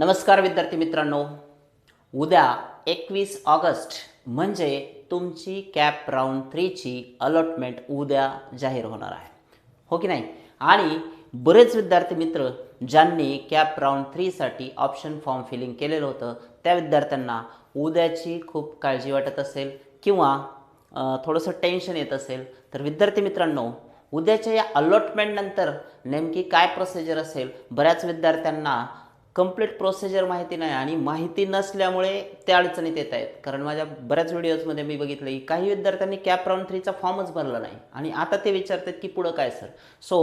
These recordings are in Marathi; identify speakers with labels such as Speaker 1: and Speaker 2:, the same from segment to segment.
Speaker 1: नमस्कार विद्यार्थी मित्रांनो. उद्या एकवीस ऑगस्ट म्हणजे तुमची कॅप राऊंड थ्रीची अलॉटमेंट उद्या जाहीर होणार आहे. हो की नाही? आणि बरेच विद्यार्थी मित्र ज्यांनी कॅप राऊंड थ्रीसाठी ऑप्शन फॉर्म फिलिंग केलेलं होतं त्या विद्यार्थ्यांना उद्याची खूप काळजी वाटत असेल किंवा थोडंसं टेन्शन येत असेल. तर विद्यार्थी मित्रांनो उद्याच्या या अलॉटमेंटनंतर नेमकी काय प्रोसिजर असेल बऱ्याच विद्यार्थ्यांना कंप्लीट प्रोसिजर माहिती नाही आणि माहिती नसल्यामुळे त्या अडचणीत येत आहेत. कारण माझ्या बऱ्याच व्हिडिओजमध्ये मी बघितलं की काही विद्यार्थ्यांनी कॅप राऊंड थ्रीचा फॉर्मच भरला नाही. आणि आता ते विचारतात की पुढं काय सर सो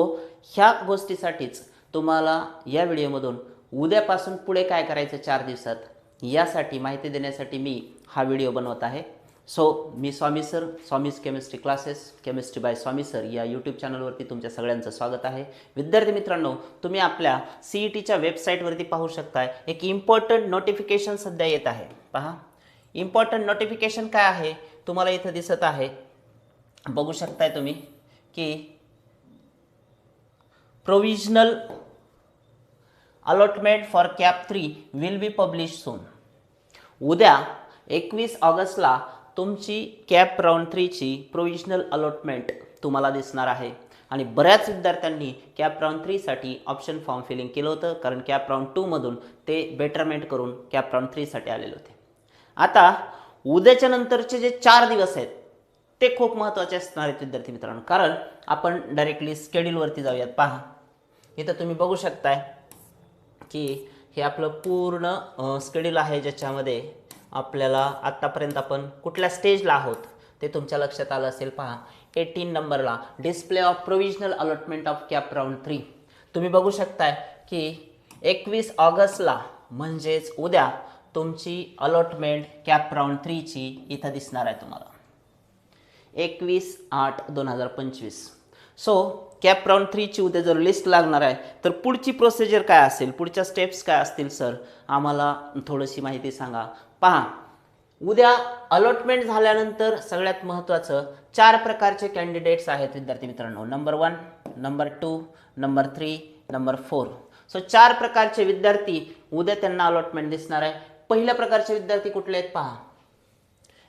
Speaker 1: ह्या गोष्टीसाठीच तुम्हाला या व्हिडिओमधून उद्यापासून पुढे काय करायचं चार दिवसात? यासाठी माहिती देण्यासाठी मी हा व्हिडिओ बनवत आहे. So me Swami sir Swami's chemistry classes chemistry by Swami sir या यूट्यूब चॅनलवरती तुमच्या सगळ्यांचं स्वागत आहे. विद्यार्थी मित्रांनो तुम्ही आपल्या सी ई टीच्या वेबसाईटवरती पाहू शकताय. एक इम्पॉर्टंट नोटिफिकेशन सध्या येत आहे. पहा. इम्पॉर्टंट नोटिफिकेशन काय आहे? तुम्हाला इथं दिसत आहे. बघू शकताय तुम्ही की provisional allotment for CAP three will be publish soon उद्या एकवीस ऑगस्टला तुमची कॅप राऊंड थ्रीची प्रोविजनल अलॉटमेंट तुम्हाला दिसणार आहे. आणि बऱ्याच विद्यार्थ्यांनी कॅप राऊंड थ्रीसाठी ऑप्शन फॉर्म फिलिंग केलं होतं कारण कॅप राऊंड टूमधून ते बेटरमेंट करून कॅप राऊंड थ्रीसाठी आलेले होते. आता उद्याच्या नंतरचे जे चार दिवस आहेत ते खूप महत्त्वाचे असणार आहेत विद्यार्थी मित्रांनो. कारण आपण डायरेक्टली स्केड्यूलवरती जाऊयात. पहा इथं तुम्ही बघू शकताय की हे आपलं पूर्ण स्केड्यूल आहे ज्याच्यामध्ये आपल्याला आत्तापर्यंत आपण कुठल्या स्टेजला आहोत ते तुमच्या लक्षात आलं असेल पहा. एटीन नंबरला display of provisional allotment of CAP round three तुम्ही बघू शकताय की एकवीस ऑगस्टला म्हणजेच उद्या तुमची अलॉटमेंट कॅप राऊंड थ्रीची इथं दिसणार आहे तुम्हाला. एकवीस आठ दोन हजार पंचवीस. सो कॅप राऊंड थ्रीची उद्या जर लिस्ट लागणार आहे तर पुढची प्रोसिजर काय असेल? पुढच्या स्टेप्स काय असतील सर आम्हाला थोडीशी माहिती सांगा. पहा उद्या अलॉटमेंट झाल्यानंतर सगळ्यात महत्त्वाचं चार प्रकारचे कॅन्डिडेट्स आहेत विद्यार्थी मित्रांनो. Number one number two number three number four so चार प्रकारचे विद्यार्थी उद्या त्यांना अलॉटमेंट दिसणार आहे. पहिल्या प्रकारचे विद्यार्थी कुठले आहेत? पहा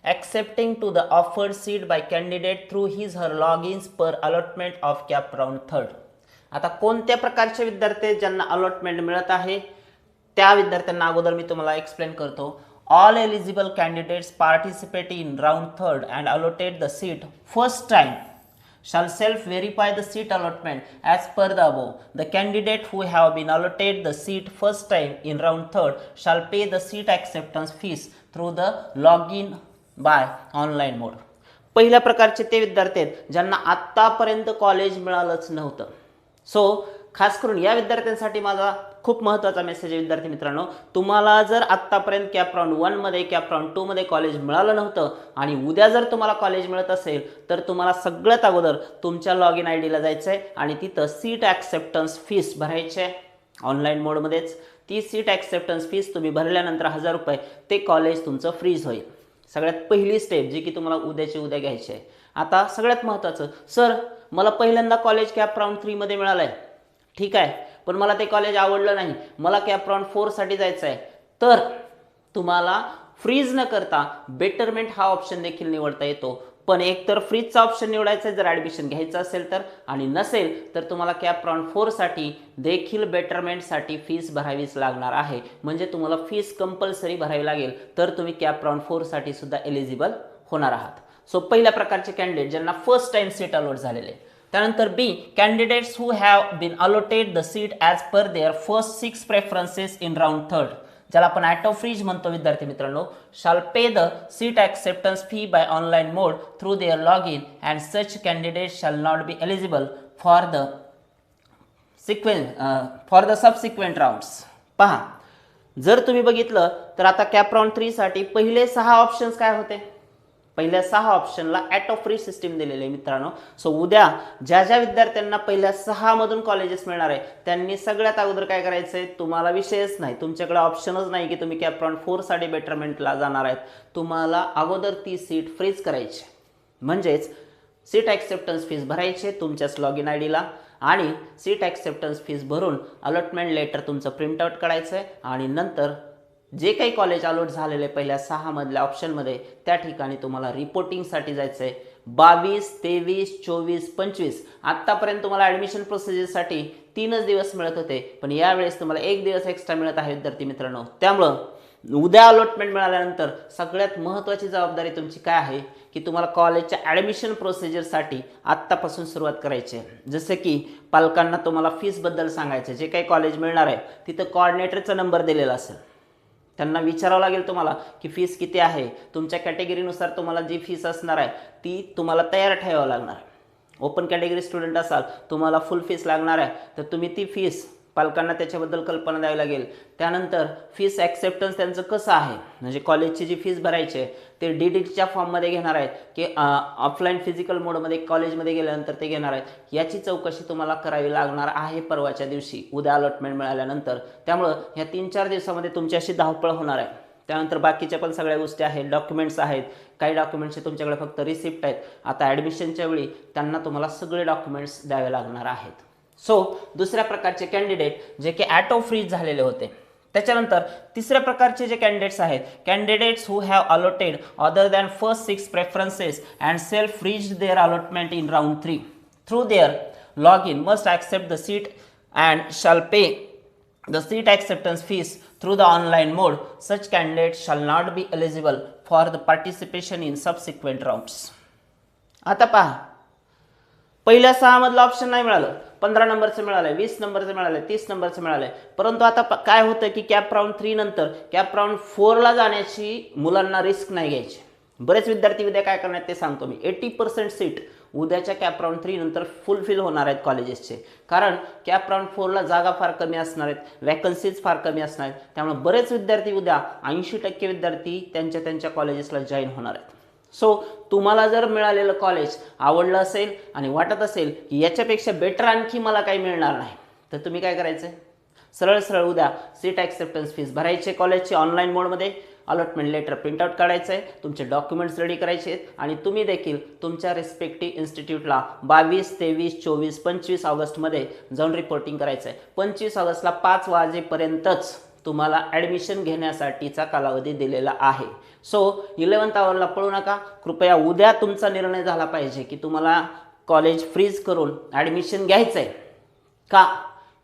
Speaker 1: accepting to the offered seat by candidate through his her logins per allotment of cap round third आता कोणत्या प्रकारचे विद्यार्थी आहेत ज्यांना अलॉटमेंट मिळत आहे त्या विद्यार्थ्यांना अगोदर मी तुम्हाला एक्सप्लेन करतो all eligible candidates participate in round third and allotted the seat first time shall self verify the seat allotment as per the above. The candidate who have been allotted the seat first time in round third shall pay the seat acceptance fees through the login by online mode पहिल्या प्रकारचे ते विद्यार्थी आहेत ज्यांना आत्तापर्यंत कॉलेज मिळालंच नव्हतं. सो खास करून या विद्यार्थ्यांसाठी माझा खूप महत्त्वाचा मेसेज आहे विद्यार्थी मित्रांनो. तुम्हाला जर आत्तापर्यंत कॅप राऊंड वनमध्ये कॅप राऊंड टूमध्ये कॉलेज मिळालं नव्हतं आणि उद्या जर तुम्हाला कॉलेज मिळत असेल तर तुम्हाला सगळ्यात अगोदर तुमच्या लॉग इन आय डीला जायचं आहे आणि तिथं सीट ॲक्सेप्टन्स फीस भरायची आहे. ऑनलाईन मोडमध्येच ती सीट ॲक्सेप्टन्स फीस तुम्ही भरल्यानंतर हजार रुपये ते कॉलेज तुमचं फ्रीज होईल. सगळ्यात पहिली स्टेप जी की तुम्हाला उद्याची उद्या घ्यायची आहे. आता सगळ्यात महत्त्वाचं सर मला पहिल्यांदा कॉलेज कॅप राऊंड थ्रीमध्ये मिळालं आहे ठीक आहे पण मला ते कॉलेज आवडलं नाही. मला कॅप राऊंड फोरसाठी जायचं आहे. तर तुम्हाला फ्रीज न करता बेटरमेंट हा ऑप्शन देखील निवडता येतो. पण एक तर फ्रीजचा ऑप्शन निवडायचा आहे जर ॲडमिशन घ्यायचं असेल तर. आणि नसेल तर तुम्हाला कॅप राऊंड फोरसाठी देखील बेटरमेंटसाठी फीस भरावीच लागणार आहे. म्हणजे तुम्हाला फीस कंपल्सरी भरावी लागेल तर तुम्ही कॅप राऊंड फोरसाठी सुद्धा एलिजिबल होणार आहात. सो पहिल्या प्रकारचे कॅन्डिडेट ज्यांना फर्स्ट टाइम सीट अलॉट झालेले त्यानंतर B candidates who have been allotted the seat as per their first six preferences in round third ज्याला आपण ॲटो फ्रीज म्हणतो विद्यार्थी मित्रांनो shall pay the seat acceptance fee by online mode through their log in and such candidate shall not be eligible for the sequin for the subsequent rounds पहा जर तुम्ही बघितलं तर आता कॅप राऊंड थ्रीसाठी पहिले सहा ऑप्शन्स काय होते? पहिल्या सहा ऑप्शनला ॲटो फ्री सिस्टीम दिलेली आहे मित्रांनो. सो उद्या ज्या ज्या विद्यार्थ्यांना पहिल्या सहामधून कॉलेजेस मिळणार आहे त्यांनी सगळ्यात अगोदर काय करायचं आहे तुम्हाला विषयच नाही. तुमच्याकडे ऑप्शनच नाही की तुम्ही कॅप्रॉन फोरसाठी बेटरमेंटला जाणार आहेत. तुम्हाला अगोदर ती सीट फ्रीज करायची म्हणजेच सीट ॲक्सेप्टन्स फीस भरायची तुमच्याच लॉग इन आय डीला आणि सीट ॲक्सेप्टन्स फीस भरून अलॉटमेंट लेटर तुमचं प्रिंटआउट काढायचं आहे आणि नंतर जे काही कॉलेज अलॉट झालेले पहिल्या सहामधल्या ऑप्शनमध्ये त्या ठिकाणी तुम्हाला रिपोर्टिंगसाठी जायचं आहे. बावीस तेवीस चोवीस पंचवीस. आत्तापर्यंत तुम्हाला ॲडमिशन प्रोसिजरसाठी तीनच दिवस मिळत होते पण यावेळेस तुम्हाला एक दिवस एक्स्ट्रा मिळत आहे विद्यार्थी मित्रांनो. त्यामुळं उद्या अलॉटमेंट मिळाल्यानंतर सगळ्यात महत्त्वाची जबाबदारी तुमची काय आहे? की तुम्हाला कॉलेजच्या ॲडमिशन प्रोसिजरसाठी आत्तापासून सुरुवात करायची आहे. जसं की पालकांना तुम्हाला फीसबद्दल सांगायचं जे काही कॉलेज मिळणार आहे तिथं कॉर्डिनेटरचा नंबर दिलेला असेल. त्यांना विचारावं लागेल तुम्हाला की फीस किती आहे? तुमच्या कॅटेगरीनुसार तुम्हाला जी फीस असणार आहे ती तुम्हाला तयार ठेवावं लागणार. ओपन कॅटेगरी स्टुडंट असाल तुम्हाला फुल फीस लागणार आहे तर तुम्ही ती फीस पालकांना त्याच्याबद्दल कल्पना द्यावी लागेल. त्यानंतर फीस ॲक्सेप्टन्स त्यांचं कसं आहे? म्हणजे कॉलेजची जी फीस भरायची आहे ते डी डीच्या फॉर्ममध्ये घेणार आहेत की ऑफलाईन फिजिकल मोडमध्ये कॉलेजमध्ये गेल्यानंतर ते घेणार आहेत? याची चौकशी तुम्हाला करावी लागणार आहे परवाच्या दिवशी. उद्या अलॉटमेंट मिळाल्यानंतर. त्यामुळं ह्या तीन चार दिवसामध्ये तुमची अशी धावपळ होणार आहे. त्यानंतर बाकीच्या पण सगळ्या गोष्टी आहेत डॉक्युमेंट्स आहेत. काही डॉक्युमेंट्सचे तुमच्याकडे फक्त रिसिप्ट आहेत. आता ॲडमिशनच्या वेळी त्यांना तुम्हाला सगळे डॉक्युमेंट्स द्यावे लागणार आहेत. सो दुसऱ्या प्रकारचे कॅन्डिडेट जे की ॲटो फ्रीज झालेले होते. त्याच्यानंतर तिसऱ्या प्रकारचे जे कॅन्डिडेट्स आहेत candidates who have allotted other than first six preferences and self freeze their allotment in round three through their log in must accept the seat and shall pay the seat acceptance fees through the online mode such candidate shall not be eligible for the participation in subsequent rounds आता पहा. पहिल्या सहामधलं ऑप्शन नाही मिळालं. पंधरा नंबरचं मिळालंय वीस नंबरचं मिळालंय तीस नंबरचं मिळालंय. परंतु आता काय होतं की कॅप राऊंड थ्री नंतर कॅप राऊंड फोरला जाण्याची मुलांना रिस्क नाही घ्यायची. बरेच विद्यार्थी उद्या काय करणार ते सांगतो मी. एटी पर्सेंट सीट उद्याच्या कॅप राऊंड थ्री नंतर फुलफिल होणार आहेत कॉलेजेसचे कारण कॅप राऊंड फोरला जागा फार कमी असणार आहेत वॅकन्सीज फार कमी असणार आहेत. त्यामुळे बरेच विद्यार्थी उद्या ऐंशी टक्के विद्यार्थी त्यांच्या त्यांच्या कॉलेजेसला जॉईन होणार आहेत. सो तुम्हाला जर मिळालेलं कॉलेज आवडलं असेल आणि वाटत असेल की याच्यापेक्षा बेटर आणखी मला काही मिळणार नाही तर तुम्ही काय करायचं? सरळ सरळ उद्या सीट ॲक्सेप्टन्स फीस भरायचे कॉलेजची ऑनलाईन मोडमध्ये अलॉटमेंट लेटर प्रिंटआउट काढायचं आहे तुमचे डॉक्युमेंट्स रेडी करायचे आहेत आणि तुम्ही देखील तुमच्या रेस्पेक्टिव्ह इन्स्टिट्यूटला बावीस तेवीस चोवीस पंचवीस ऑगस्टमध्ये जाऊन रिपोर्टिंग करायचं आहे पंचवीस ऑगस्टला पाच वाजेपर्यंतच तुम्हाला ॲडमिशन घेण्यासाठीचा कालावधी दिलेला आहे. सो इलेवन्थ आवरला पळू नका. कृपया उद्या तुमचा निर्णय झाला पाहिजे की तुम्हाला कॉलेज फ्रीज करून ॲडमिशन घ्यायचं आहे का?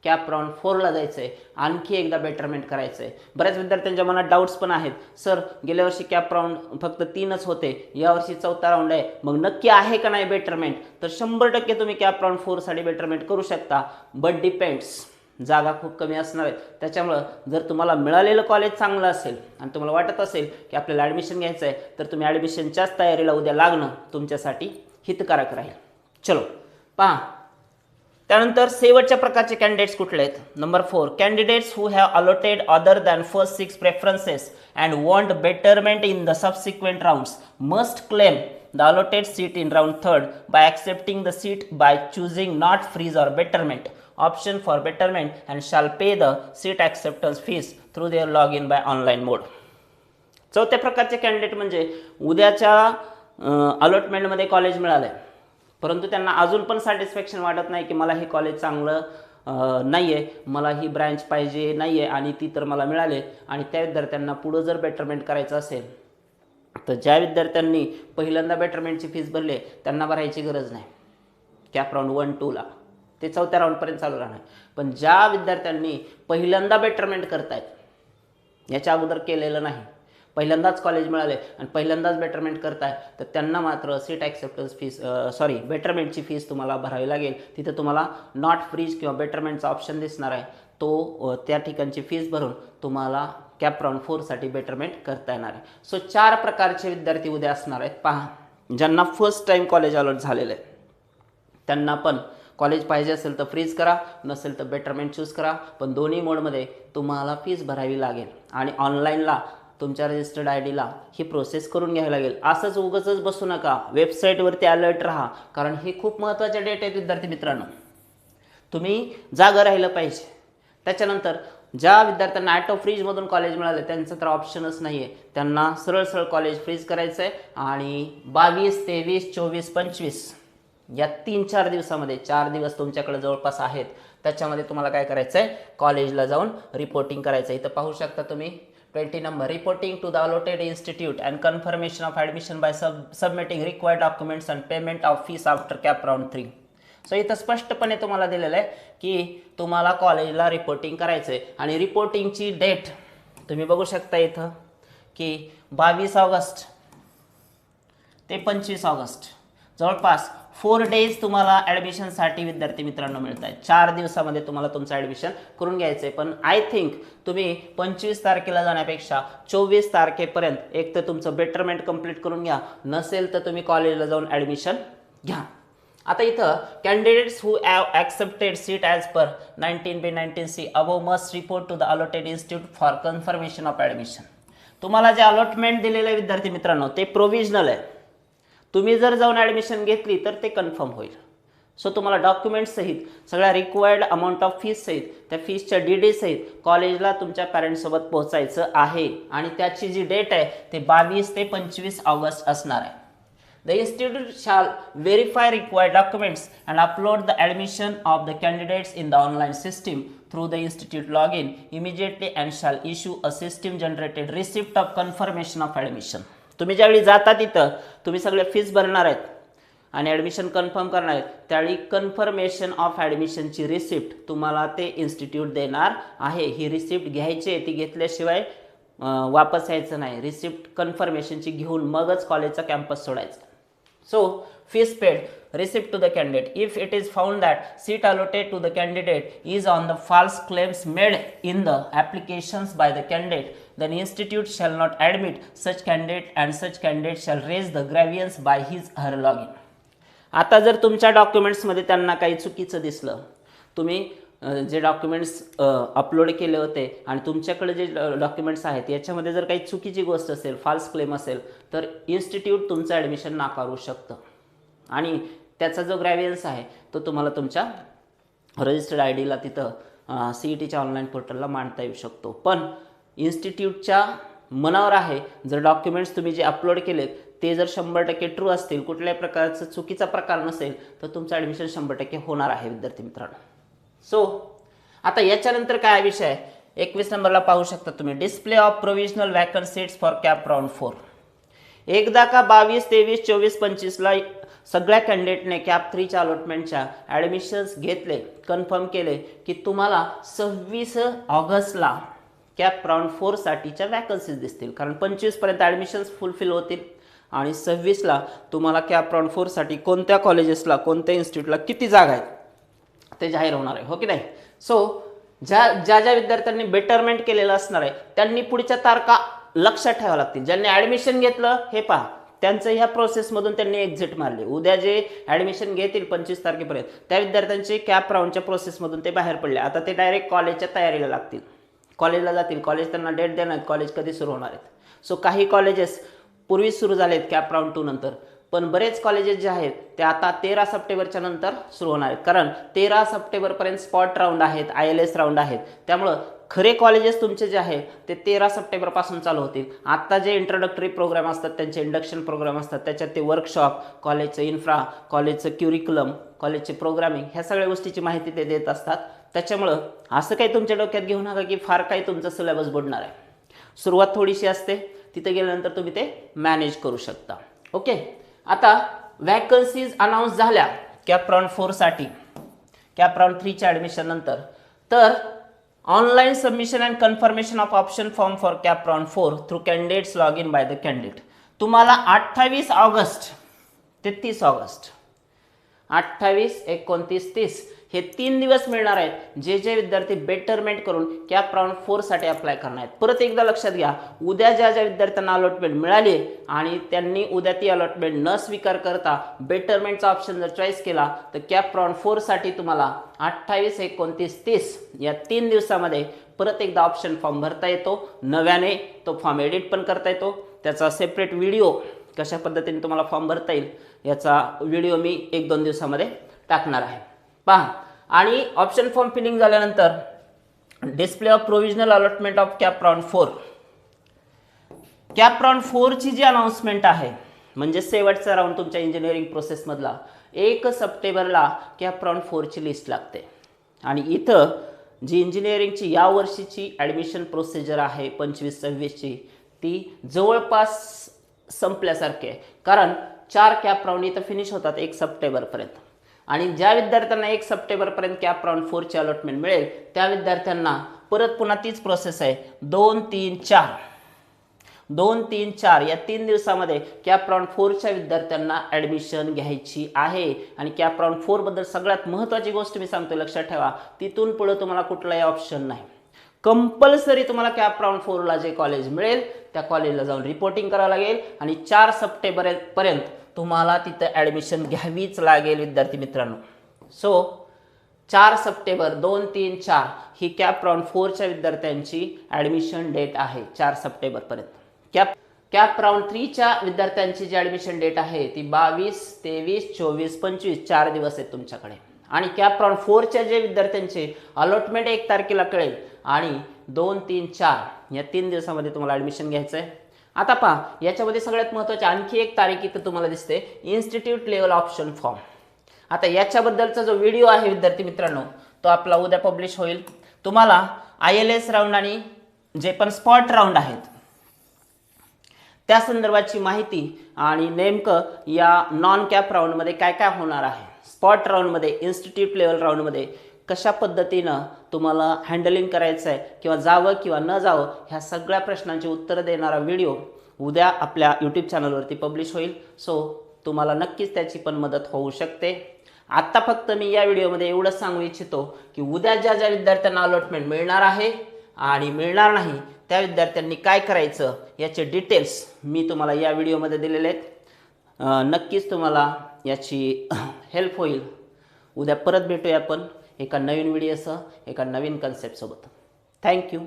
Speaker 1: कॅप राऊंड फोरला जायचं आहे आणखी एकदा बेटरमेंट करायचं आहे बऱ्याच विद्यार्थ्यांच्या मनात डाऊट्स पण आहेत. सर गेल्या वर्षी कॅप राऊंड फक्त तीनच होते. यावर्षी चौथा राऊंड आहे. मग नक्की आहे का नाही बेटरमेंट तर शंभर टक्के तुम्ही कॅप राऊंड फोरसाठी बेटरमेंट करू शकता. बट डिपेंड्स जागा खूप कमी असणार आहेत. त्याच्यामुळं जर तुम्हाला मिळालेलं कॉलेज चांगलं असेल आणि तुम्हाला वाटत असेल की आपल्याला ॲडमिशन घ्यायचं आहे तर तुम्ही ॲडमिशनच्याच तयारीला उद्या लागणं तुमच्यासाठी हितकारक राहील. चलो पहा. त्यानंतर शेवटच्या प्रकारचे कॅन्डिडेट्स कुठले आहेत? Number four candidates who have allotted other than first six preferences and want betterment in the subsequent rounds must claim the allotted seat in round third by accepting the seat by choosing not freeze or betterment option for betterment and shall pay the seat acceptance fees through their login by online mode. चौथ्या प्रकारचे कॅन्डिडेट म्हणजे उद्याच्या अलॉटमेंटमध्ये कॉलेज मिळालं आहे परंतु त्यांना अजून पण सॅटिस्फॅक्शन वाटत नाही की मला हे कॉलेज चांगलं नाही आहे मला ही ब्रँच पाहिजे नाही आहे आणि ती तर मला मिळाले आणि त्या विद्यार्थ्यांना पुढं जर बेटरमेंट करायचं असेल तर ज्या विद्यार्थ्यांनी पहिल्यांदा बेटरमेंटची फीस भरली आहे, त्यांना भरायची गरज नाही. कॅप राऊंड वन टूला ते चौथ्या राऊंडपर्यंत चालू राहणार. पण ज्या विद्यार्थ्यांनी पहिल्यांदा बेटरमेंट करतायत याच्या अगोदर केलेलं नाही. पहिल्यांदाच कॉलेज मिळाले आणि पहिल्यांदाच बेटरमेंट करताय तर त्यांना मात्र सीट ॲक्सेप्टन्स फीस सॉरी बेटरमेंटची फीस तुम्हाला भरावी लागेल. तिथं तुम्हाला नॉट फ्रीज किंवा बेटरमेंटचा ऑप्शन दिसणार आहे. तो त्या ठिकाणची फीस भरून तुम्हाला कॅप राऊंड फोरसाठी बेटरमेंट करता येणार आहे. सो चार प्रकारचे विद्यार्थी उद्या असणार आहेत. पहा ज्यांना फर्स्ट टाईम कॉलेज अलॉट झालेलं आहे त्यांना पण कॉलेज पाहिजे असेल तर फ्रीज करा नसेल तर बेटरमेंट चूज करा. पण दोन्ही मोडमध्ये तुम्हाला फीज भरावी लागेल. आणि ऑनलाईनला तुमच्या रजिस्टर्ड आय डीला ही प्रोसेस करून घ्यावी लागेल. असंच उगच बसू नका. वेबसाईटवरती अलर्ट राहा. कारण हे खूप महत्त्वाचे डेट आहेत विद्यार्थी मित्रांनो. तुम्ही जागं राहिलं पाहिजे. त्याच्यानंतर ज्या विद्यार्थ्यांना ॲटो फ्रीजमधून कॉलेज मिळालं त्यांचं तर ऑप्शनच नाही आहे त्यांना सरळ सरळ कॉलेज फ्रीज करायचं आहे आणि बावीस तेवीस चोवीस पंचवीस. या तीन चार दिवसामध्ये चार दिवस तुमच्याकडे जवळपास आहेत. त्याच्यामध्ये तुम्हाला काय करायचं आहे कॉलेजला जाऊन रिपोर्टिंग करायचं आहे इथं पाहू शकता तुम्ही. Twenty number. Reporting to the allotted institute and confirmation of admission by sub submitting required documents and payment of fees after CAP round three so इथं स्पष्टपणे तुम्हाला दिलेलं आहे की तुम्हाला कॉलेजला रिपोर्टिंग करायचं आहे आणि रिपोर्टिंगची डेट तुम्ही बघू शकता इथं की बावीस ऑगस्ट ते पंचवीस ऑगस्ट. जवळपास फोर डेज तुम्हाला ॲडमिशनसाठी विद्यार्थी मित्रांनो मिळत आहेत चार दिवसामध्ये तुम्हाला तुमचं ॲडमिशन करून घ्यायचं आहे पण आय थिंक तुम्ही पंचवीस तारखेला जाण्यापेक्षा चोवीस तारखेपर्यंत एक तर तुमचं बेटरमेंट कंप्लीट करून घ्या. नसेल तर तुम्ही कॉलेजला जाऊन ॲडमिशन घ्या. आता इथं candidates who have accepted seat as per nineteen B nineteen C above must report to the allotted institute for confirmation of admission तुम्हाला जे अलॉटमेंट दिलेलं आहे विद्यार्थी मित्रांनो ते प्रोविजनल आहे. तुम्ही जर जाऊन ॲडमिशन घेतली तर ते कन्फर्म होईल. सो तुम्हाला डॉक्युमेंट सहित सगळ्या रिक्वायर्ड अमाऊंट ऑफ फीस सहित त्या फीसच्या डी डी सहित कॉलेजला तुमच्या पेरेंट्स पोहोचायचं आहे. आणि त्याची जी डेट आहे ते 22 ते 25 ऑगस्ट असणार आहे. The institute shall verify required documents and upload the admission of the candidates in the online system through the institute log in immediately and shall issue a system generated receipt of confirmation of admission तुम्ही ज्यावेळी जाता तिथं तुम्ही सगळे फीस भरणार आहेत आणि ॲडमिशन कन्फर्म करणार आहेत. त्यावेळी कन्फर्मेशन ऑफ ॲडमिशनची रिसिप्ट तुम्हाला ते इन्स्टिट्यूट देणार आहे. ही रिसिप्ट घ्यायची आहे ती घेतल्याशिवाय वापस यायचं नाही. रिसिप्ट कन्फर्मेशनची घेऊन मगच कॉलेजचा कॅम्पस सोडायचा. So fees paid receipt to the candidate. If it is found that seat allotted to the candidate is on the false claims made in the applications by the candidate, then institute shall not admit such candidate and such candidate shall raise the grievance by his her login. आता जर तुमच्या डॉक्युमेंट्समध्ये त्यांना काही चुकीचं दिसलं तुम्ही जे डॉक्युमेंट्स अपलोड केले होते आणि तुमच्याकडे जे डॉक्युमेंट्स आहेत याच्यामध्ये जर काही चुकीची गोष्ट असेल फाल्स क्लेम असेल तर इन्स्टिट्यूट तुमचं ॲडमिशन नाकारू शकतं आणि त्याचा जो ग्रॅव्हियन्स आहे तो तुम्हाला तुमच्या रजिस्टर्ड आय डीला तिथं सी ई टीच्या ऑनलाईन पोर्टलला मांडता येऊ शकतो पण इन्स्टिट्यूटच्या मनावर आहे. जर डॉक्युमेंट्स तुम्ही जे अपलोड केलेत ते जर शंभर टक्के ट्रू असतील कुठल्याही प्रकारचं चुकीचा प्रकार नसेल तर तुमचं ॲडमिशन शंभर टक्के होणार आहे विद्यार्थी मित्रांनो. सो आता याच्यानंतर काय विषय आहे? एकवीस नंबरला पाहू शकता तुम्ही. Display of provisional vacant seats for CAP round four एकदा का बावीस तेवीस चोवीस पंचवीसला सगळ्या कॅन्डिडेटने कॅप थ्रीच्या अलॉटमेंटच्या ॲडमिशन्स घेतले कन्फर्म केले की तुम्हाला सव्वीस ऑगस्टला कॅप राऊंड फोरसाठीच्या वॅकन्सीज दिसतील. कारण पंचवीसपर्यंत ॲडमिशन्स फुलफिल होतील. आणि सव्वीसला तुम्हाला कॅप राऊंड फोरसाठी कोणत्या कॉलेजेसला कोणत्या इन्स्टिट्यूटला किती जागा आहेत ते जाहीर होणार आहे. हो की नाही? सो ज्या ज्या ज्या विद्यार्थ्यांनी बेटरमेंट केलेलं असणार आहे त्यांनी पुढच्या तारखा लक्षात ठेवावं लागतील. ज्यांनी ॲडमिशन घेतलं हे पहा त्यांचं ह्या प्रोसेसमधून त्यांनी एक्झिट मारले. उद्या जे ॲडमिशन घेतील पंचवीस तारखेपर्यंत त्या विद्यार्थ्यांचे कॅप राऊंडच्या प्रोसेसमधून ते बाहेर पडले. आता ते डायरेक्ट कॉलेजच्या तयारीला लागतील. कॉलेजला जातील. कॉलेज त्यांना डेट देणार आहेत. कॉलेज कधी सुरू होणार आहेत. सो काही कॉलेजेस पूर्वीच सुरू झाले आहेत कॅप राऊंड टू नंतर. पण बरेच कॉलेजेस जे आहेत ते आता तेरा सप्टेंबरच्या नंतर सुरू होणार आहेत. कारण तेरा सप्टेंबरपर्यंत स्पॉट राऊंड आहेत आय एल एस राऊंड आहेत. त्यामुळं खरे कॉलेजेस तुमचे जे आहेत ते तेरा सप्टेंबरपासून चालू होतील. आत्ता जे इंट्रोडक्टरी प्रोग्राम असतात त्यांचे इंडक्शन प्रोग्राम असतात त्याच्यात ते वर्कशॉप कॉलेजचं इन्फ्रा कॉलेजचं क्युरिक्युलम कॉलेजचे प्रोग्रामिंग ह्या सगळ्या गोष्टीची माहिती ते देत असतात. त्याच्यामुळं असं काही तुमच्या डोक्यात घेऊ नका की फार काही तुमचं सिलेबस बुडणार आहे. सुरुवात थोडीशी असते तिथे गेल्यानंतर तुम्ही ते मॅनेज करू शकता. ओके आता वॅकन्सीज अनाऊन्स झाल्या कॅप राऊंड फोरसाठी कॅप राऊंड थ्रीच्या ॲडमिशन नंतर. तर online submission and confirmation of option form for CAP round four through candidates log in by the candidate तुम्हाला अठ्ठावीस ऑगस्ट ते तीस ऑगस्ट. अठ्ठावीस एकोणतीस तीस. हे तीन दिवस मिळणार आहेत. जे जे विद्यार्थी बेटरमेंट करून कॅप राऊंड फोरसाठी अप्लाय करणार आहेत. परत एकदा लक्षात घ्या उद्या ज्या ज्या विद्यार्थ्यांना अलॉटमेंट मिळाली आणि त्यांनी उद्या ती अलॉटमेंट न स्वीकार करता बेटरमेंटचा ऑप्शन जर चॉईस केला तर कॅप राऊंड फोरसाठी तुम्हाला अठ्ठावीस एकोणतीस तीस या तीन दिवसामध्ये परत एकदा ऑप्शन फॉर्म भरता येतो. नव्याने तो फॉर्म एडिट पण करता येतो. त्याचा सेपरेट व्हिडिओ कशा पद्धतीने तुम्हाला फॉर्म भरता येईल याचा व्हिडिओ मी एक दोन दिवसामध्ये टाकणार आहे. पहा आणि ऑप्शन फॉर्म फिलिंग झाल्यानंतर display of provisional allotment of CAP round four CAP round फोरची जी अनाऊन्समेंट आहे म्हणजे शेवटचा राऊंड तुमच्या इंजिनिअरिंग प्रोसेसमधला एक सप्टेंबरला कॅप राऊंड फोरची लिस्ट लागते. आणि इथं जी इंजिनिअरिंगची या वर्षीची ॲडमिशन प्रोसिजर आहे पंचवीस सव्वीसची ती जवळपास संपल्यासारखे आहे. कारण चार कॅप राऊंड इथं फिनिश होतात एक सप्टेंबरपर्यंत. आणि ज्या विद्यार्थ्यांना एक सप्टेंबरपर्यंत कॅप राऊंड फोरची अलॉटमेंट मिळेल त्या विद्यार्थ्यांना परत पुन्हा तीच प्रोसेस आहे. दोन तीन चार. दोन तीन चार या तीन दिवसामध्ये कॅप राऊंड फोरच्या विद्यार्थ्यांना ॲडमिशन घ्यायची आहे. आणि कॅप राऊंड फोरबद्दल सगळ्यात महत्त्वाची गोष्ट मी सांगतो लक्षात ठेवा. तिथून पुढं तुम्हाला कुठलाही ऑप्शन नाही. कंपल्सरी तुम्हाला कॅप राऊंड फोरला जे कॉलेज मिळेल त्या कॉलेजला जाऊन रिपोर्टिंग करावं लागेल. आणि चार सप्टेंबर पर्यंत तुम्हाला तिथं ॲडमिशन घ्यावीच लागेल विद्यार्थी मित्रांनो. सो चार सप्टेंबर दोन तीन चार ही कॅप राऊंड फोरच्या विद्यार्थ्यांची ॲडमिशन डेट आहे चार सप्टेंबरपर्यंत कॅप कॅप राऊंड थ्रीच्या विद्यार्थ्यांची जी ॲडमिशन डेट आहे ती बावीस तेवीस चोवीस पंचवीस चार दिवस आहेत तुमच्याकडे. आणि कॅप राऊंड फोरच्या जे विद्यार्थ्यांचे अलॉटमेंट एक तारखेला कळेल. आणि दोन तीन चार या तीन दिवसामध्ये तुम्हाला ॲडमिशन घ्यायचं आहे आता पहा याच्यामध्ये सगळ्यात महत्त्वाची आणखी एक तारीख इथं तुम्हाला दिसते. इन्स्टिट्यूट लेवल ऑप्शन फॉर्म आता याच्याबद्दलचा जो व्हिडिओ आहे विद्यार्थी मित्रांनो तो आपला उद्या पब्लिश होईल. तुम्हाला आय एल एस राऊंड आणि जे पण स्पॉट राऊंड आहेत त्या संदर्भाची माहिती आणि नेमकं या नॉन कॅप राऊंडमध्ये काय काय होणार आहे. स्पॉट राऊंडमध्ये इन्स्टिट्यूट लेवल राऊंडमध्ये कशा पद्धतीनं तुम्हाला हँडलिंग करायचं आहे किंवा जावं किंवा न जावं ह्या सगळ्या प्रश्नांची उत्तरं देणारा व्हिडिओ उद्या आपल्या यूट्यूब चॅनलवरती पब्लिश होईल. सो तुम्हाला नक्कीच त्याची पण मदत होऊ शकते. आत्ता फक्त मी या व्हिडिओमध्ये एवढंच सांगू इच्छितो की उद्या ज्या ज्या विद्यार्थ्यांना अलॉटमेंट मिळणार आहे आणि मिळणार नाही त्या विद्यार्थ्यांनी काय करायचं याचे डिटेल्स मी तुम्हाला या व्हिडिओमध्ये दिलेले आहेत. नक्कीच तुम्हाला याची हेल्प होईल. उद्या परत भेटूया आपण एका नवीन व्हिडिओसह एका नवीन कन्सेप्टसोबत थँक्यू